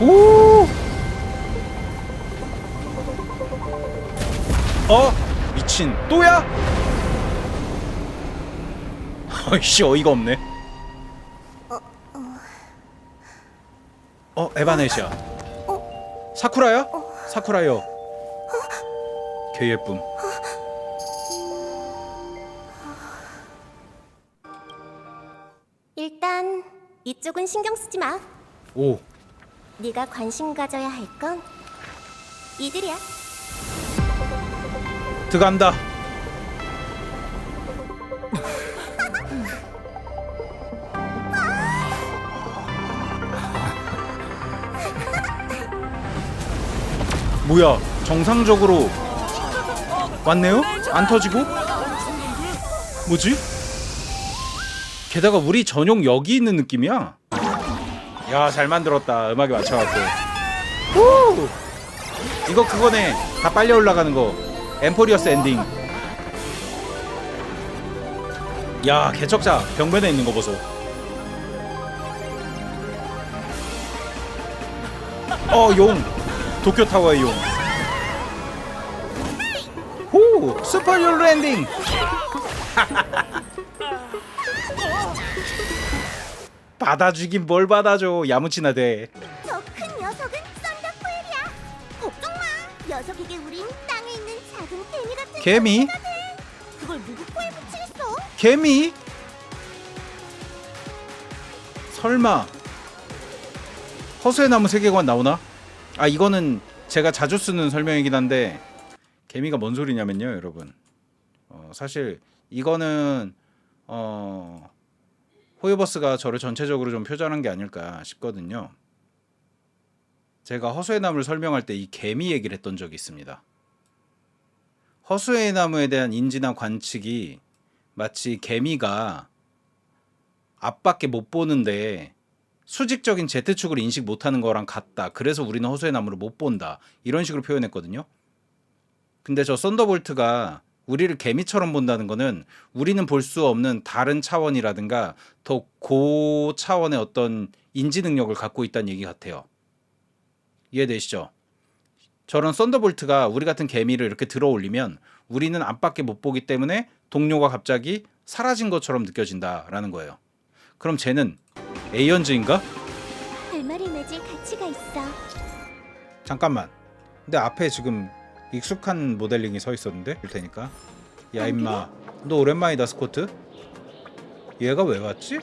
오! 어? 미친 또야? 아이씨 어이가 없네. 어 에바넷이야. 사쿠라야? 사쿠라요. 개 예쁨. 일단 이쪽은 신경 쓰지 마. 오 네가 관심 가져야 할 건 이들이야. 들어간다. 뭐야 정상적으로 왔네요? 안 터지고? 뭐지? 게다가 우리 전용 여기 있는 느낌이야. 야 잘 만들었다. 음악에 맞춰갖고. 후! 이거 그거네. 다 빨려 올라가는 거. 엠포리어스 엔딩. 야 개척자. 벽면에 있는 거 보소. 어용. 도쿄타워의 용. 호! 슈퍼 랜딩 받아주긴 뭘 받아줘 야무치나 돼 저 큰 녀석은 썬더코엘이야. 걱정 마. 녀석에게 우린 땅에 있는 작은 개미 같은 개미? 존재가 돼. 그걸 누구 코에 붙이겠어? 개미? 설마 허수의 나무 세계관 나오나? 아 이거는 제가 자주 쓰는 설명이긴 한데 개미가 뭔 소리냐면요 여러분 어, 사실 이거는 어, 호이버스가 저를 전체적으로 좀 표절한 게 아닐까 싶거든요 제가 허수의 나무를 설명할 때 이 개미 얘기를 했던 적이 있습니다 허수의 나무에 대한 인지나 관측이 마치 개미가 앞밖에 못 보는데 수직적인 Z축을 인식 못하는 거랑 같다. 그래서 우리는 허수의 나무를 못 본다. 이런 식으로 표현했거든요. 근데 저 썬더볼트가 우리를 개미처럼 본다는 거는 우리는 볼 수 없는 다른 차원이라든가 더 고 차원의 어떤 인지 능력을 갖고 있다는 얘기 같아요. 이해되시죠? 저런 썬더볼트가 우리 같은 개미를 이렇게 들어 올리면 우리는 앞밖에 못 보기 때문에 동료가 갑자기 사라진 것처럼 느껴진다라는 거예요. 그럼 쟤는 에이언즈인가? 결말을 맺을 가치가 있어. 잠깐만. 근데 앞에 지금 익숙한 모델링이 서 있었는데 볼 테니까. 야 임마, 너 오랜만이다 스코트. 얘가 왜 왔지?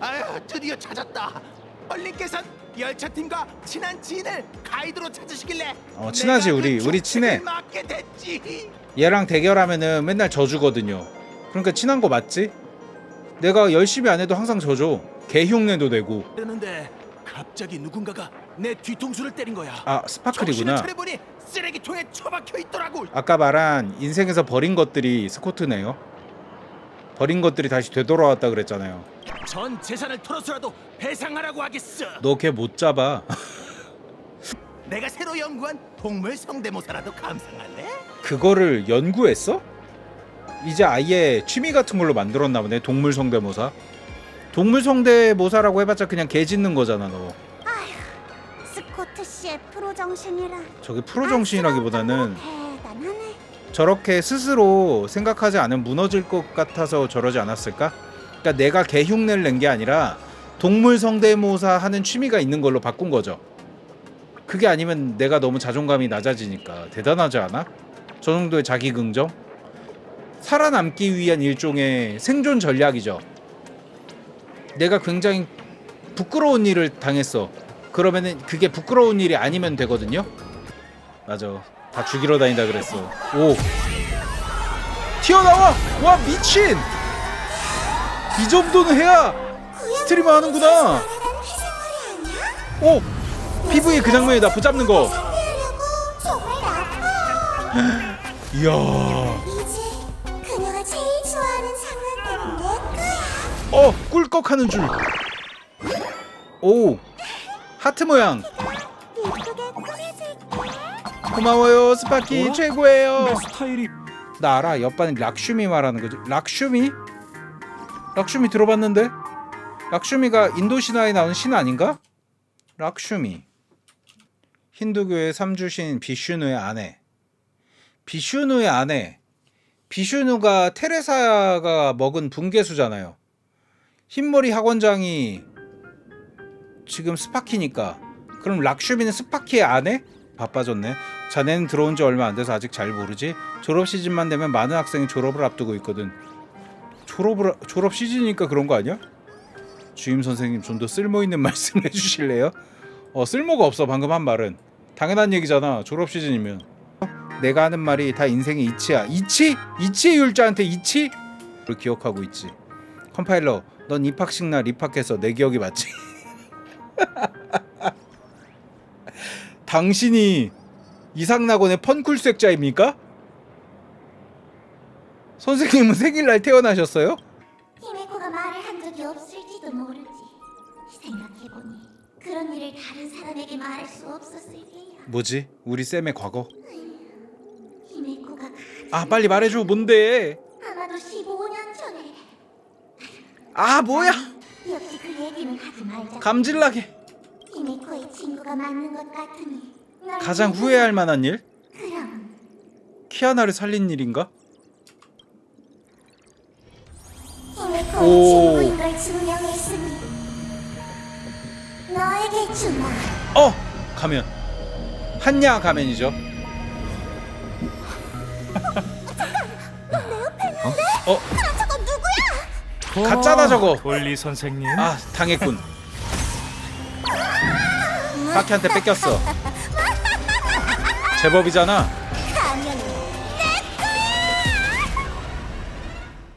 아유 드디어 찾았다. 얼린께선 열차팀과 친한 지인을 가이드로 찾으시길래 어, 친하지, 내가 우리. 그 우리 친해. 맡게 됐지. 얘랑 대결하면은 맨날 져주거든요. 그러니까 친한 거 맞지? 내가 열심히 안 해도 항상 져줘. 개흉내도 내고. 그러는데 갑자기 누군가가 내 뒤통수를 때린 거야. 아 스파클이구나. 차려보니 쓰레기통에 처박혀 있더라고. 아까 말한 인생에서 버린 것들이 스코트네요. 버린 것들이 다시 되돌아왔다 그랬잖아요. 전 재산을 털어서라도 배상하라고 하겠어. 너 걔 못 잡아. 내가 새로 연구한 동물 성대모사라도 감상할래? 그거를 연구했어? 이제 아예 취미 같은 걸로 만들었나 보네. 동물 성대모사. 동물 성대모사라고 해봤자 그냥 개 짖는 거잖아 너. 프로 정신이라. 저게 프로 정신이라기보다는 대단하네. 저렇게 스스로 생각하지 않으면 무너질 것 같아서 저러지 않았을까? 그러니까 내가 개 흉내를 낸 게 아니라 동물 성대모사 하는 취미가 있는 걸로 바꾼 거죠. 그게 아니면 내가 너무 자존감이 낮아지니까 대단하지 않아? 저 정도의 자기 긍정? 살아남기 위한 일종의 생존 전략이죠. 내가 굉장히 부끄러운 일을 당했어. 그러면은 그게 부끄러운 일이 아니면 되거든요. 맞아. 다 죽이러 다닌다 그랬어. 오. 튀어나와! 와 미친! 이 정도는 해야 스트리머 하는구나. 오. PV 그 장면이 나 붙잡는 거. 이야. 어 꿀꺽하는 줄. 오. 하트 모양. 예쁘게 꾸며줄게. 고마워요 스파키 어라? 최고예요. 내 스타일이 나 알아 옆반이 락슈미 말하는 거지. 락슈미? 락슈미 들어봤는데? 락슈미가 인도 신화에 나오는 신 아닌가? 락슈미 힌두교의 삼주신 비슈누의 아내 비슈누의 아내 비슈누가 테레사가 먹은 붕괴수잖아요 흰머리 학원장이 지금 스파키니까 그럼 락슈미는 스파키의 아내? 바빠졌네 자네는 들어온 지 얼마 안 돼서 아직 잘 모르지 졸업 시즌만 되면 많은 학생이 졸업을 앞두고 있거든 졸업을 졸업 시즌이니까 그런 거 아니야? 주임 선생님 좀 더 쓸모 있는 말씀 해주실래요? 어 쓸모가 없어 방금 한 말은 당연한 얘기잖아 졸업 시즌이면 내가 하는 말이 다 인생의 이치야 이치? 이치의 율자한테 이치? 를 기억하고 있지 컴파일러 넌 입학식 날 입학해서 내 기억이 맞지? 당신이 이상낙원의 펀쿨색자입니까? 선생님은 생일날 태어나셨어요? 히메코가 말을 한 적이 없을지도 모르지. 생각해보니 그런 일을 다른 사람에게 말할 수 없었을 테야. 뭐지? 우리 쌤의 과거? 히메코가 가장 아 빨리 말해줘 뭔데? 아마도 15년 전에 아 뭐야? 역시 그 얘기는 하지 말자. 감질나게 히메코의 친구가 맞는 것 같으니 널 가장 후회할 만한 일? 그럼 키아나를 살린 일인가? 히메코의 오. 친구인 걸 증명했으니 너에게 주마. 어! 가면 한야 가면이죠 어? 누구야? 가짜다 저거 돌리 선생님. 아 당했군 파키한테 뺏겼어 제법이잖아 가면은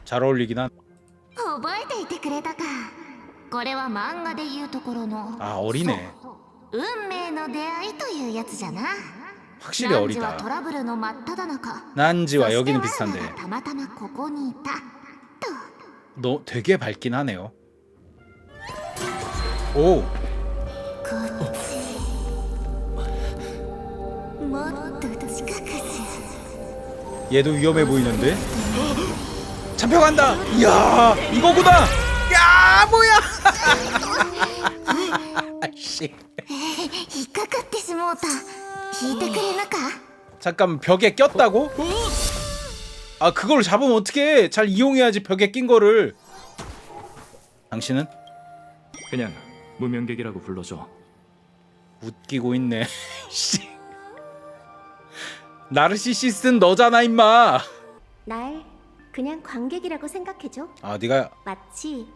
잘 어울리긴 한 覚えていてくれたかこれは漫画でいうところの 아 어리네 運命の出会いというやつじゃな 확실히 ナンジはト 어리다 ラブルの真っ只中 난지와 そして 여기는 我ら 비슷한데 がたまたまここにいたと 너 되게 밝긴 하네요. 오. 얘도 위험해 보이는데. 잡혀간다. 이야, 이거구나. 야, 뭐야? 씨. 잠깐 벽에 꼈다고? 아 그걸 잡으면 어떻게 잘 이용해야지 벽에 낀 거를 당신은 그냥 무명객이라고 불러줘. 웃기고 있네 씨 나르시시스는 너잖아 임마 날 그냥 관객이라고 생각해줘. 아 네가 마치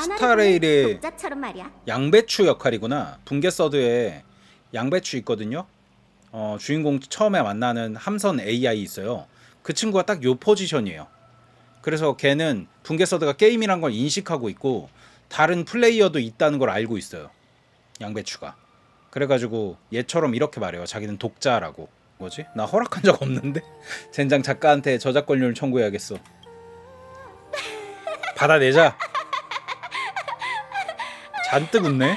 스타레일의 독자처럼 말이야. 양배추 역할이구나. 붕괴 서드에 양배추 있거든요. 어, 주인공 처음에 만나는 함선 AI 있어요. 그 친구가 딱 요 포지션이에요. 그래서 걔는 붕괴 서드가 게임이란 걸 인식하고 있고 다른 플레이어도 있다는 걸 알고 있어요. 양배추가. 그래가지고 얘처럼 이렇게 말해요. 자기는 독자라고. 뭐지? 나 허락한 적 없는데? 젠장 작가한테 저작권료를 청구해야겠어. 받아내자. 잔뜩 웃네.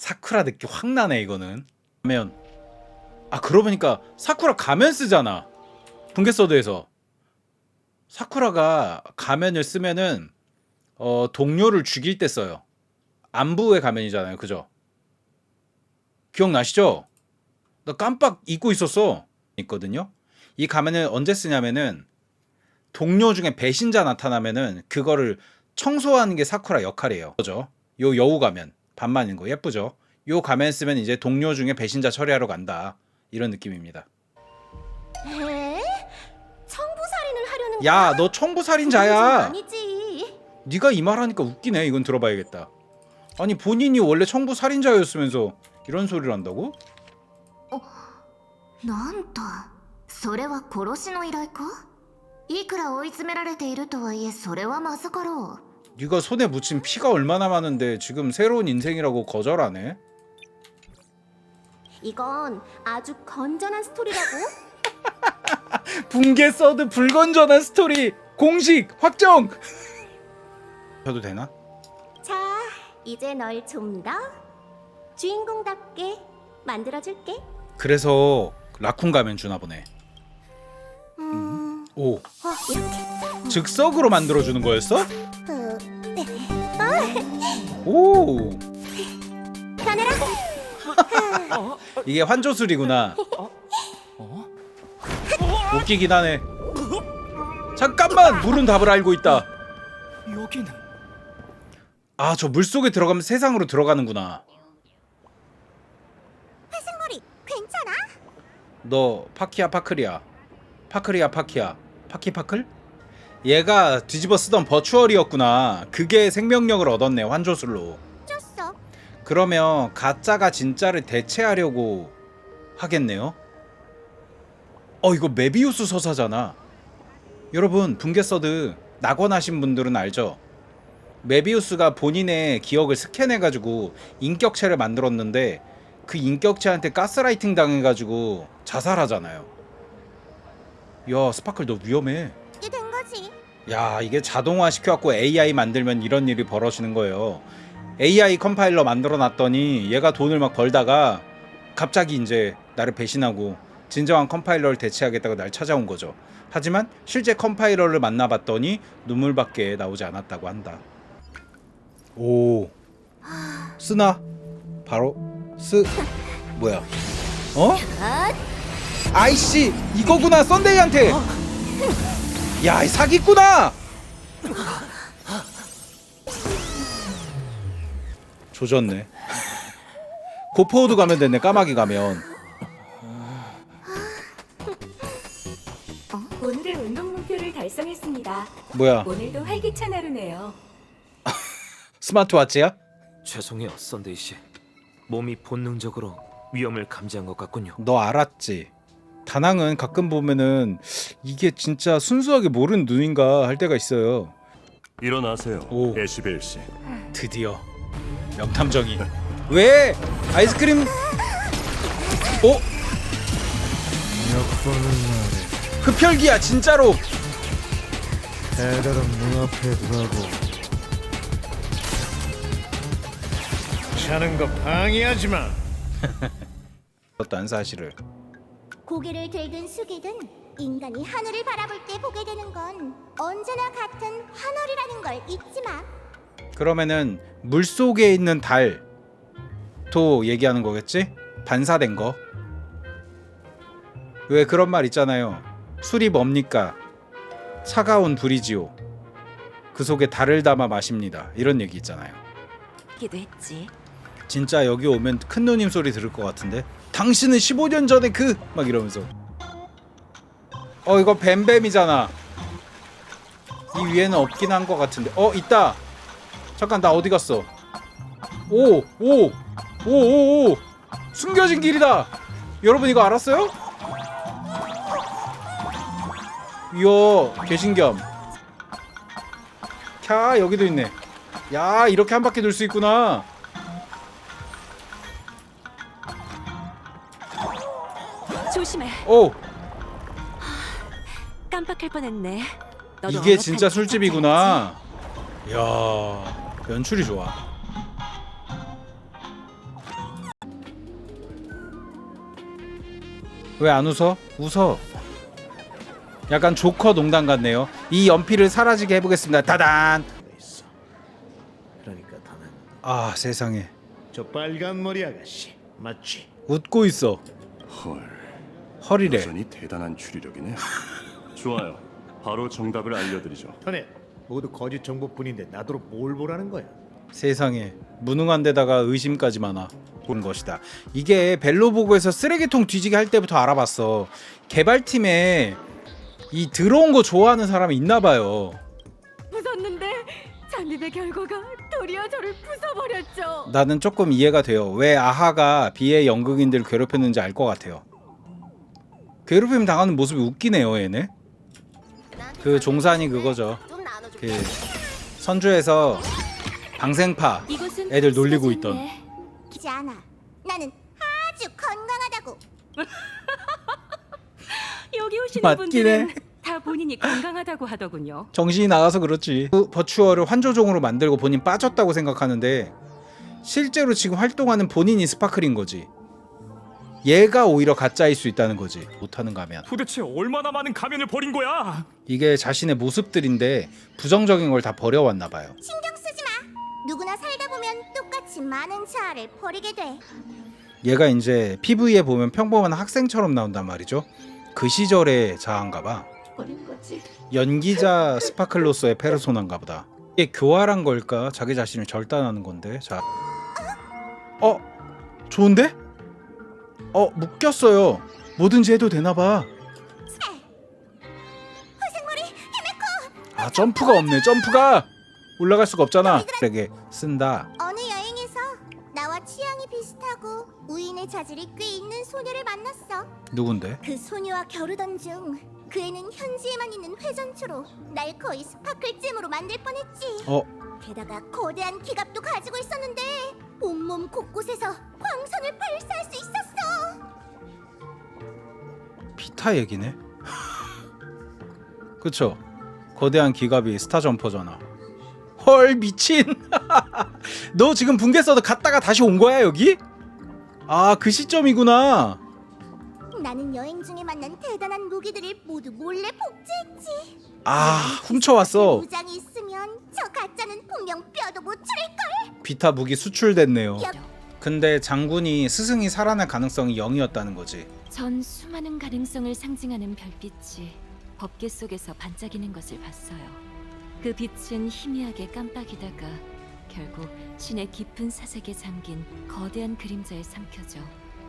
사쿠라 느낌 확 나네 이거는. 가면 아 그러고 보니까 사쿠라 가면 쓰잖아. 분계서드에서 사쿠라가 가면을 쓰면은 어 동료를 죽일 때 써요. 안부의 가면이잖아요, 그죠? 기억나시죠? 나 깜빡 잊고 있었어. 있거든요. 이 가면을 언제 쓰냐면은 동료 중에 배신자 나타나면은 그거를 청소하는 게 사쿠라 역할이에요. 그죠? 요 여우 가면 반만인 거 예쁘죠? 요 가면 쓰면 이제 동료 중에 배신자 처리하러 간다. 이런 느낌입니다. 에? 청부 살인을 하려는 야, 너 청부 살인자야. 아니지. 네가 이 말하니까 웃기네. 이건 들어봐야겠다. 아니 본인이 원래 청부 살인자였으면서 이런 소리를 한다고? なんとそれは殺しの依頼か いくら追い詰められているとはいえそれはまさかろう 네가 손에 묻힌 피가 얼마나 많은데 지금 새로운 인생이라고 거절하네? 이건 아주 건전한 스토리라고. 붕괴 서드 불건전한 스토리 공식 확정. 해도 되나? 자, 이제 널 좀 더 주인공답게 만들어줄게. 그래서 라쿤 가면 주나 보네. 음... 오, 어 이렇게 즉석으로 만들어 주는 거였어? 그... 오, 가느라 이게 환조술이구나. 웃기긴 하네. 잠깐만, 물은 답을 알고 있다. 여기는 아, 저 물 속에 들어가면 세상으로 들어가는구나. 회색머리 괜찮아? 너 파키야 파클이야. 파클이야 파키야. 파키 파클? 얘가 뒤집어 쓰던 버추얼이었구나. 그게 생명력을 얻었네 환조술로. 쪘어 그러면 가짜가 진짜를 대체하려고 하겠네요. 어 이거 메비우스 서사잖아. 여러분 붕괴서드 낙원하신 분들은 알죠? 메비우스가 본인의 기억을 스캔해가지고 인격체를 만들었는데 그 인격체한테 가스라이팅 당해가지고 자살하잖아요. 야 스파클 너 위험해. 야 이게 자동화 시켜갖고 AI 만들면 이런 일이 벌어지는 거예요. AI 컴파일러 만들어 놨더니 얘가 돈을 막 벌다가 갑자기 이제 나를 배신하고 진정한 컴파일러를 대체하겠다고 날 찾아온 거죠. 하지만 실제 컴파일러를 만나봤더니 눈물밖에 나오지 않았다고 한다. 오 쓰나 바로 쓰 뭐야 어? 아이씨 이거구나 썬데이한테 야 이 사기꾼아 조졌네 고포우드 가면 됐네 까마귀 가면 오늘의 운동 목표를 달성했습니다. 뭐야 오늘도 활기찬 하루네요. 스마트워치야? 죄송해요, 썬데이 씨. 몸이 본능적으로 위험을 감지한 것 같군요. 너 알았지 다낭은 가끔 보면은 이게 진짜 순수하게 모르는 눈인가 할 때가 있어요 일어나세요, 오. 에시벨 씨. 드디어 명탐정이 왜 아이스크림 어? 흡혈귀야 진짜로 애들은 문 앞에 두라고 자는 거 방해하지 마. 어떤 사실을 고개를 들든 숙이든 인간이 하늘을 바라볼 때 보게 되는 건 언제나 같은 하늘이라는 걸 잊지 마 그러면은 물 속에 있는 달도 얘기하는 거겠지? 반사된 거. 왜 그런 말 있잖아요. 술이 뭡니까? 차가운 불이지요. 그 속에 달을 담아 마십니다. 이런 얘기 있잖아요. 기도 했지. 진짜 여기 오면 큰 누님 소리 들을 것 같은데 당신은 15년 전에 그 막 이러면서. 어 이거 뱀뱀이잖아. 이 위에는 없긴 한 것 같은데. 어 있다. 잠깐 나 어디 갔어? 오 오 오 오오. 숨겨진 길이다. 여러분 이거 알았어요? 이야 개신겸. 캬 여기도 있네. 야 이렇게 한 바퀴 돌 수 있구나 조심해. 오 깜빡할 뻔했네. 너도 이게 어엿한 진짜 척 술집이구나. 야 연출이 좋아. 왜 안 웃어? 웃어. 약간 조커 농담 같네요. 이 연필을 사라지게 해보겠습니다. 다단. 있어. 그러니까 다는 아 세상에 저 빨간 머리 아가씨 맞지? 웃고 있어. 헐, 허리래. 여전히 대단한 추리력이네. 좋아요. 바로 정답을 알려드리죠. 터넷 모두 거짓 정보뿐인데 나더러 뭘 보라는 거야? 세상에 무능한 데다가 의심까지 많아 본 것이다. 이게 벨로보고에서 쓰레기통 뒤지게 할 때부터 알아봤어. 개발팀에 이 들어온 거 좋아하는 사람이 있나 봐요. 웃었는데 잠입의 결과가 도리어 저를 부숴버렸죠. 나는 조금 이해가 돼요. 왜 아하가 비의 연극인들을 괴롭혔는지 알 것 같아요. 괴롭힘 당하는 모습이 웃기네요, 얘네. 그 종산이 그거죠. 그 선주에서 방생파 애들 놀리고 있던. 나는 아주 건강하다고. 여기 오시는 맞긴 분들은 해. 다 본인이 건강하다고 하더군요. 정신이 나가서 그렇지. 그 버추어를 환조종으로 만들고 본인 빠졌다고 생각하는데 실제로 지금 활동하는 본인이 스파클인 거지. 얘가 오히려 가짜일 수 있다는 거지. 못하는 가면. 도대체 얼마나 많은 가면을 버린 거야? 이게 자신의 모습들인데 부정적인 걸 다 버려왔나 봐요. 신경 쓰지 마. 누구나 살다 보면 똑같이 많은 자아를 버리게 돼. 얘가 이제 PV에 보면 평범한 학생처럼 나온단 말이죠. 그 시절의 자아인가 봐. 버린 거지. 연기자 스파클로서의 페르소나인가 보다. 이게 교활한 걸까? 자기 자신을 절단하는 건데. 자. 어? 좋은데? 어, 묶였어요. 뭐든지 해도 되나 봐. 허생머리 히메코. 아, 점프가 없네. 점프가 올라갈 수가 없잖아. 되게 쓴다. 어느 여행에서 나와 취향이 비슷하고 우인의 자질이 꽤 있는 소녀를 만났어. 누군데? 그 소녀와 겨루던 중 그 애는 현지에만 있는 회전초로 날 거의 스파클잼으로 만들 뻔했지. 어, 게다가 거대한 기갑도 가지고 있었는데 온몸 곳곳에서 광선을 발사할 수 있었어. 피타 얘기네. 그쵸? 거대한 기갑이 스타 점퍼잖아. 헐 미친. 너 지금 붕괴 써도 갔다가 다시 온 거야 여기? 아 그 시점이구나. 나는 여행 중에 만난 대단한 무기들을 모두 몰래 복제했지. 아 훔쳐왔어. 무장이 있으면 저 가짜는 분명 뼈도 못 추릴 걸. 비타 무기 수출됐네요. 야. 근데 장군이 스승이 살아날 가능성이 0이었다는 거지. 전 수많은 가능성을 상징하는 별빛이 법계 속에서 반짝이는 것을 봤어요. 그 빛은 희미하게 깜빡이다가 결국 신의 깊은 사색에 잠긴 거대한 그림자에 삼켜져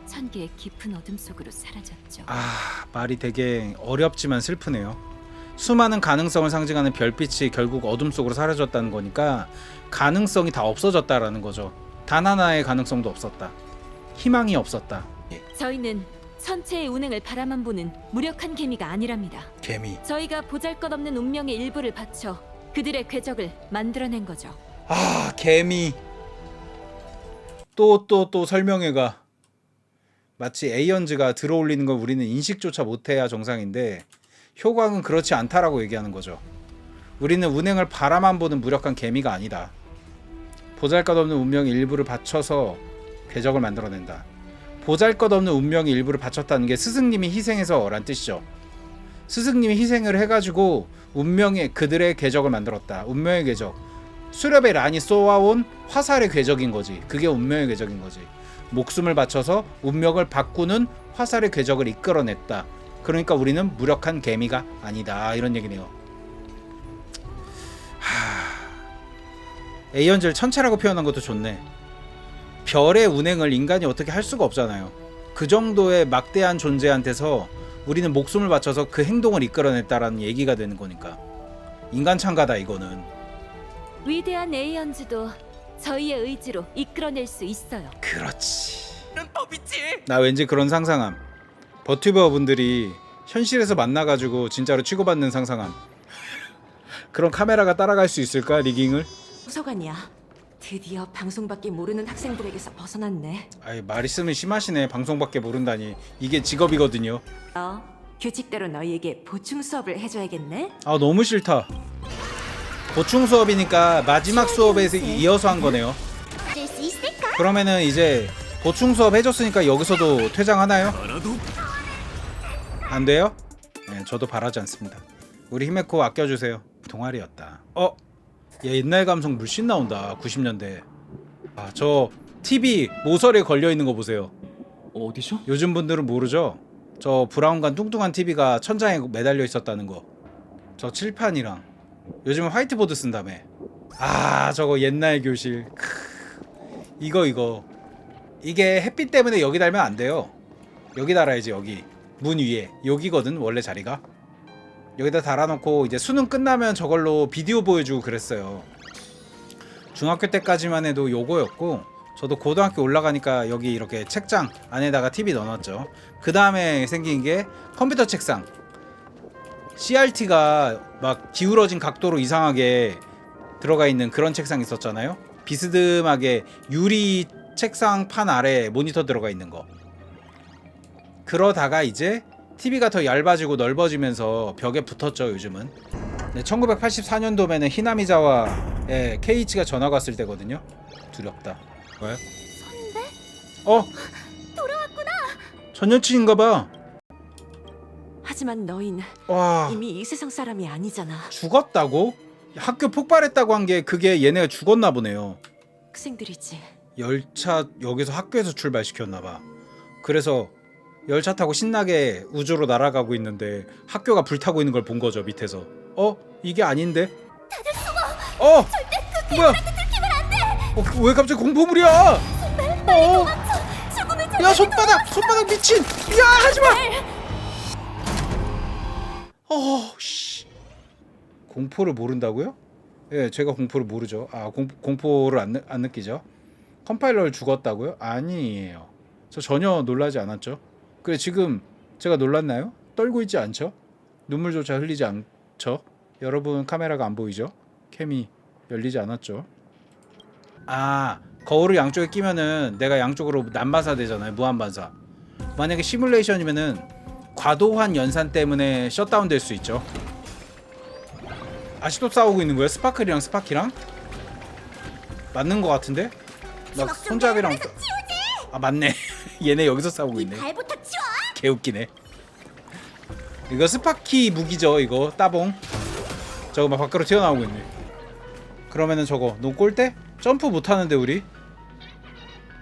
천개의 깊은 어둠 속으로 사라졌죠. 아 말이 되게 어렵지만 슬프네요. 수많은 가능성을 상징하는 별빛이 결국 어둠 속으로 사라졌다는 거니까 가능성이 다 없어졌다라는 거죠. 단 하나의 가능성도 없었다. 희망이 없었다. 예, 저희는 천체의 운행을 바라만 보는 무력한 개미가 아니랍니다. 개미. 저희가 보잘것없는 운명의 일부를 바쳐 그들의 궤적을 만들어낸 거죠. 아 개미. 또 또 또 설명회가 마치 에이언즈가 들어올리는 걸 우리는 인식조차 못해야 정상인데 효광은 그렇지 않다라고 얘기하는 거죠. 우리는 운행을 바라만 보는 무력한 개미가 아니다. 보잘것없는 운명의 일부를 바쳐서 궤적을 만들어낸다. 보잘것없는 운명의 일부를 바쳤다는 게 스승님이 희생해서란 뜻이죠. 스승님이 희생을 해가지고 운명의 그들의 궤적을 만들었다. 운명의 궤적. 수렵의 란이 쏘아온 화살의 궤적인 거지. 그게 운명의 궤적인 거지. 목숨을 바쳐서 운명을 바꾸는 화살의 궤적을 이끌어냈다. 그러니까 우리는 무력한 개미가 아니다. 이런 얘기네요. 하... 에이언즈를 천체라고 표현한 것도 좋네. 별의 운행을 인간이 어떻게 할 수가 없잖아요. 그 정도의 막대한 존재한테서 우리는 목숨을 바쳐서 그 행동을 이끌어냈다라는 얘기가 되는 거니까. 인간 참가다 이거는. 위대한 에이언즈도 저희의 의지로 이끌어낼 수 있어요. 그렇지. 나 왠지 그런 상상함. 버튜버 분들이 현실에서 만나가지고 진짜로 치고받는 상상함. 그런 카메라가 따라갈 수 있을까 리깅을? 소관이야. 드디어 방송밖에 모르는 학생들에게서 벗어났네. 아이 말 있으면 심하시네. 방송밖에 모른다니. 이게 직업이거든요. 어, 규칙대로 너희에게 보충 수업을 해줘야겠네. 아 너무 싫다. 보충 수업이니까 마지막 수업에서 이어서 한 거네요. 쓸수 있을까? 그러면은 이제 보충 수업 해줬으니까 여기서도 퇴장하나요? 안 돼요? 네, 저도 바라지 않습니다. 우리 히메코 아껴주세요. 동아리였다. 어? 얘 옛날 감성 물씬 나온다. 90년대. 아, 저 TV 모서리에 걸려 있는 거 보세요. 어디죠? 요즘 분들은 모르죠? 저 브라운관 뚱뚱한 TV가 천장에 매달려 있었다는 거. 저 칠판이랑 요즘은 화이트보드 쓴다며. 아, 저거 옛날 교실. 크, 이거 이거. 이게 햇빛 때문에 여기 달면 안 돼요. 여기 달아야지 여기. 문 위에. 여기거든 원래 자리가. 여기다 달아놓고 이제 수능 끝나면 저걸로 비디오 보여주고 그랬어요. 중학교 때까지만 해도 요거였고 저도 고등학교 올라가니까 여기 이렇게 책장 안에다가 TV 넣어놨죠. 그 다음에 생긴 게 컴퓨터 책상. CRT가 막 기울어진 각도로 이상하게 들어가 있는 그런 책상 있었잖아요. 비스듬하게 유리 책상 판 아래 모니터 들어가 있는 거. 그러다가 이제 TV가 더 얇아지고 넓어지면서 벽에 붙었죠, 요즘은. 네, 1984년도면은 히나미자와의 케이치가 전화가 왔을 때거든요. 두렵다. 왜? 선배? 어? 돌아왔구나. 전 여친인가 봐. 하지만 너희는 와. 이미 이 세상 사람이 아니잖아. 죽었다고? 학교 폭발했다고 한 게 그게 얘네가 죽었나 보네요. 학생들이지. 열차 여기서 학교에서 출발시켰나 봐. 그래서 열차 타고 신나게 우주로 날아가고 있는데 학교가 불타고 있는 걸 본 거죠 밑에서. 어 이게 아닌데? 다들 숨어. 어 뭐야? 어, 왜 갑자기 공포물이야? 어. 야 손바닥 손바닥 미친. 야 하지 마. 어 씨. 공포를 모른다고요? 예, 제가 공포를 모르죠. 아, 공, 공포를 안, 느, 안 느끼죠. 컴파일러를 죽었다고요? 아니에요. 저 전혀 놀라지 않았죠. 그래 지금 제가 놀랐나요? 떨고 있지 않죠? 눈물조차 흘리지 않죠? 여러분 카메라가 안 보이죠? 캠이 열리지 않았죠? 아 거울을 양쪽에 끼면은 내가 양쪽으로 난반사 되잖아요 무한반사 만약에 시뮬레이션이면은 과도한 연산 때문에 셧다운 될 수 있죠 아직도 싸우고 있는 거야? 스파클이랑 스파키랑? 맞는 거 같은데? 나 손잡이랑. 아 맞네. 얘네 여기서 싸우고 이 있네. 발부터 치워. 개웃기네. 이거 스파키 무기죠 이거. 따봉. 저거 막 밖으로 튀어나오고 있네. 그러면은 저거 때? 점프 못하는데 우리?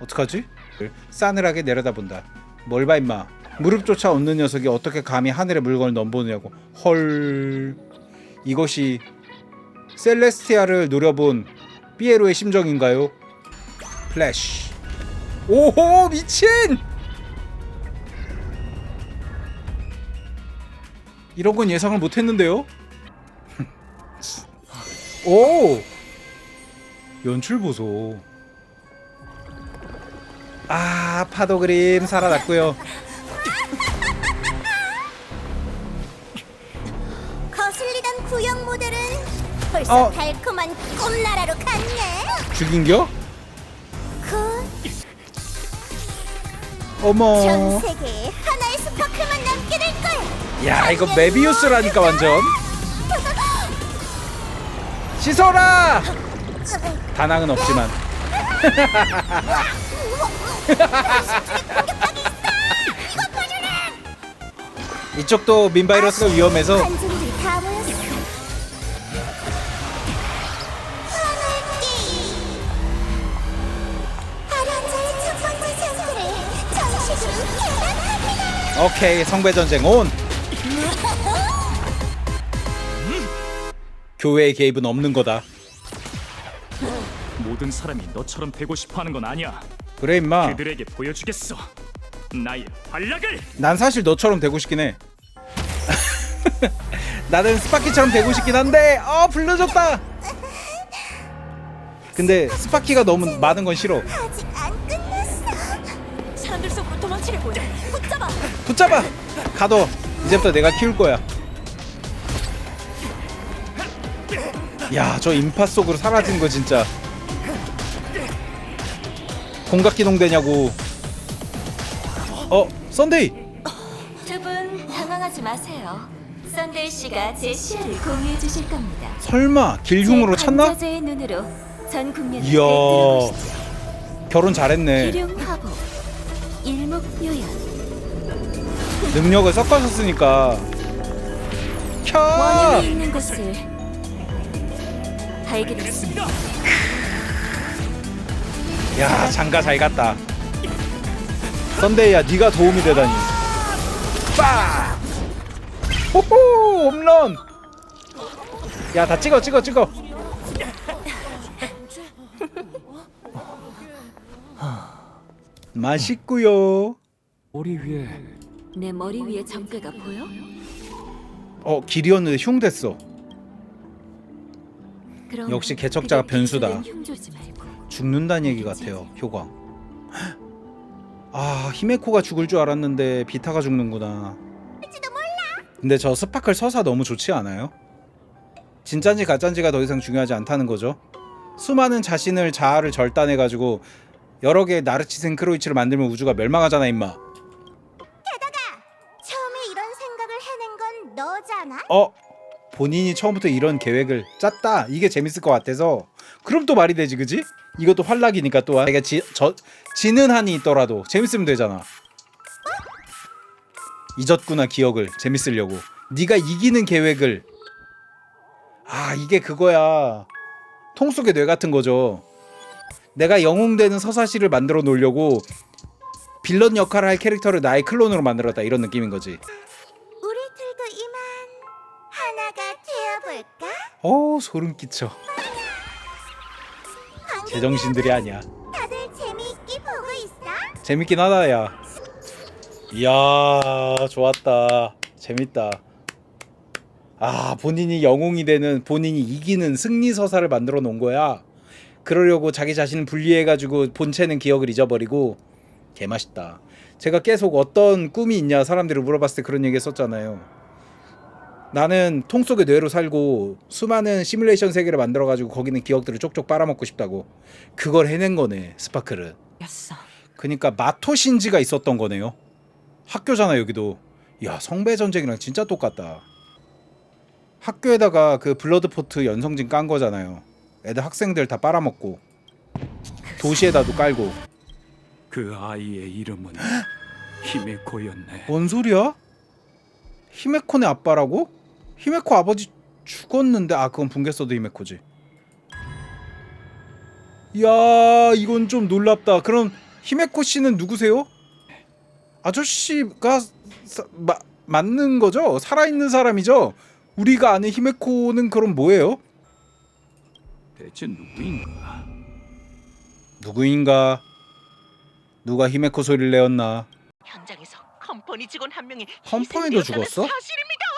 어떡하지? 싸늘하게 내려다본다. 뭘 봐 임마. 무릎조차 없는 녀석이 어떻게 감히 하늘의 물건을 넘보느냐고. 헐. 이것이 셀레스티아를 노려본 피에로의 심정인가요? 플래시 오호 미친! 이런 건 예상을 못했는데요? 오! 연출 보소. 아 파도 그림 살아났고요. 거슬리던 구형 모델은 벌써 어. 달콤한 꿈나라로 갔네. 죽인겨? 어머. 전 세계에 하나의 스파클만 남게 될 거야. 야 이거 메비우스라니까 완전. 씻어라. 다낭은 없지만. 이쪽도 민바이러스가 위험해서 오케이 성배 전쟁 온. 교회의 개입은 없는 거다. 모든 사람이 너처럼 되고 싶어하는 건 아니야. 그래 임마. 그들에게 보여주겠어. 나의 활약을. 난 사실 너처럼 되고 싶긴 해. 나는 스파키처럼 되고 싶긴 한데 어 불러줬다. 근데 스파키가 너무 많은 건 싫어. 아직 안 끝났어. 사람들 속으로 도망치려고 해. 붙잡아. 가둬. 이제부터 내가 키울 거야. 야, 저 인파 속으로 사라진 거 진짜. 공각 기동 되냐고. 어, 썬데이. 두 분 당황하지 마세요. 썬데이 씨가 제 시야를 공유해 주실 겁니다. 설마 길흉으로 제? 관자재의 눈으로 전 국민을 이야. 결혼 잘했네. 기룡화보, 일목요연, 능력을 섞어서 쓰니까. 캬! 원인이 있는 곳을 발견했습니다. 야, 장가 잘 갔다. 썬데이야, 네가 도움이 되다니. 빠! 호호! 홈런! 야, 다 찍어, 찍어, 찍어. 맛있고요. 머리 위에 내 머리 위에 점괘가 보여? 어, 길이었는데 흉 됐어. 그럼 역시 개척자가 변수다. 빗줄은 흉조지 말고 죽는다는 얘기 같아요. 효광. 아, 히메코가 죽을 줄 알았는데 비타가 죽는구나. 근데 저 스파클 서사 너무 좋지 않아요? 진짠지 가짠지가 더 이상 중요하지 않다는 거죠. 수많은 자신을 자아를 절단해가지고 여러 개의 나르치생 크로이치를 만들면 우주가 멸망하잖아 임마. 어? 본인이 처음부터 이런 계획을 짰다. 이게 재밌을 것 같아서. 그럼 또 말이 되지, 그지? 이것도 활락이니까 또한. 내가 지, 저, 지는 한이 있더라도 재밌으면 되잖아. 잊었구나 기억을 재밌으려고. 네가 이기는 계획을. 아 이게 그거야. 통 속의 뇌 같은 거죠. 내가 영웅되는 서사시를 만들어 놓으려고 빌런 역할을 할 캐릭터를 나의 클론으로 만들었다 이런 느낌인 거지. 하나가 되어볼까? 어 소름 끼쳐. 제정신들이 아니야. 다들 재미있게 보고 있어? 재밌긴 하다 야. 이야 좋았다. 재밌다. 아 본인이 영웅이 되는 본인이 이기는 승리 서사를 만들어 놓은 거야. 그러려고 자기 자신을 분리해가지고 본체는 기억을 잊어버리고 개 맛있다. 제가 계속 어떤 꿈이 있냐 사람들이 물어봤을 때 그런 얘기 했었잖아요. 나는 통 속의 뇌로 살고 수많은 시뮬레이션 세계를 만들어 가지고 거기는 기억들을 쪽쪽 빨아먹고 싶다고. 그걸 해낸 거네 스파클은. 였어. 그러니까 마토 신지가 있었던 거네요. 학교잖아 여기도. 야 성배 전쟁이랑 진짜 똑같다. 학교에다가 그 블러드포트 연성진 깐 거잖아요. 애들 학생들 다 빨아먹고 도시에다도 깔고. 그 아이의 이름은 히메코였네. 뭔 소리야? 히메코네 아빠라고? 히메코 아버지 죽었는데 아 그건 붕괴서도 히메코지. 야 이건 좀 놀랍다. 그럼 히메코 씨는 누구세요? 아저씨가 사, 마, 맞는 거죠? 살아있는 사람이죠? 우리가 아는 히메코는 그럼 뭐예요? 대체 누구인가? 누구인가? 누가 히메코 소리를 내었나? 현장에서 컴퍼니 직원 한 명이 컴퍼니도 죽었어? 사실입니다.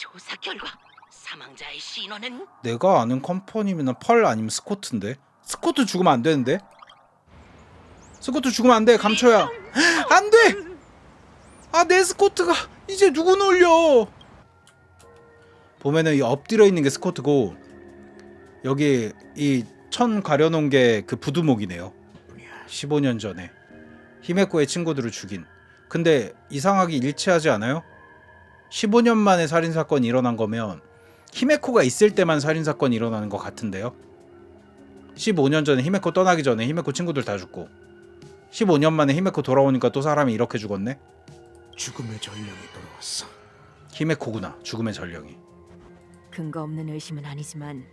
조사 결과 사망자의 신원은? 내가 아는 컴퍼니면 펄 아니면 스코트인데? 스코트 죽으면 안 되는데? 스코트 죽으면 안 돼 감초야. 안 돼! 아 내 스코트가 이제 누구 놀려? 보면은 이 엎드려 있는 게 스코트고 여기 이 천 가려놓은 게 그 부두목이네요. 15년 전에. 히메코의 친구들을 죽인. 근데 이상하게 일치하지 않아요? 15년 만에 살인 사건이 일어난 거면 히메코가 있을 때만 살인 사건이 일어나는 것 같은데요. 15년 전에 히메코 떠나기 전에 히메코 친구들 다 죽고 15년 만에 히메코 돌아오니까 또 사람이 이렇게 죽었네. 죽음의 전령이 돌아왔어. 히메코구나. 죽음의 전령이. 근거 없는 의심은 아니지만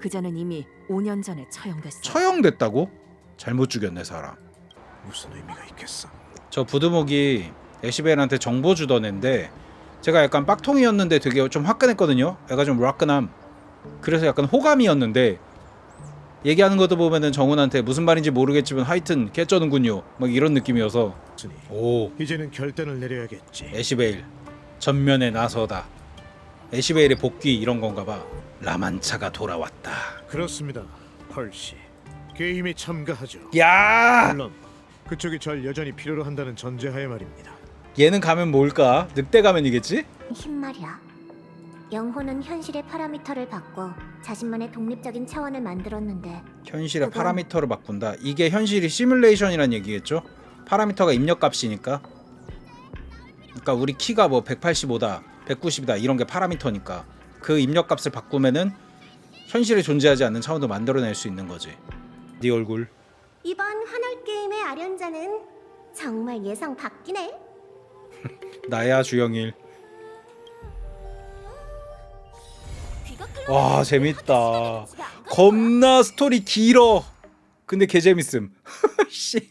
그자는 이미 5년 전에 처형됐어. 처형됐다고? 잘못 죽였네 사람. 무슨 의미가 있겠어? 저 부두목이 에시벨한테 정보 주던 애인데 제가 약간 빡통이었는데 되게 좀 화끈했거든요. 애가 좀 화끈함. 그래서 약간 호감이었는데 얘기하는 것도 보면은 정훈한테 무슨 말인지 모르겠지만 하여튼 개쩌는군요. 막 이런 느낌이어서 오 이제는 결단을 내려야겠지. 에시베일 전면에 나서다. 에시베일의 복귀 이런 건가 봐. 라만차가 돌아왔다. 그렇습니다. 펄씨 게임에 참가하죠. 야! 물론 그쪽이 절 여전히 필요로 한다는 전제하에 말입니다. 얘는 가면 뭘까? 늑대 가면이겠지? 흰 말이야. 영혼은 현실의 파라미터를 바꿔 자신만의 독립적인 차원을 만들었는데 현실의 그건- 파라미터를 바꾼다. 이게 현실이 시뮬레이션이란 얘기겠죠? 파라미터가 입력값이니까. 그러니까 우리 키가 뭐 185다, 190이다 이런 게 파라미터니까 그 입력값을 바꾸면은 현실에 존재하지 않는 차원도 만들어낼 수 있는 거지. 네 얼굴. 이번 환월 게임의 아련자는 정말 예상 밖이네. 나야 주영일. 귀가 와 재밌다. 겁나 스토리 길어. 근데 개 재밌음. 씨.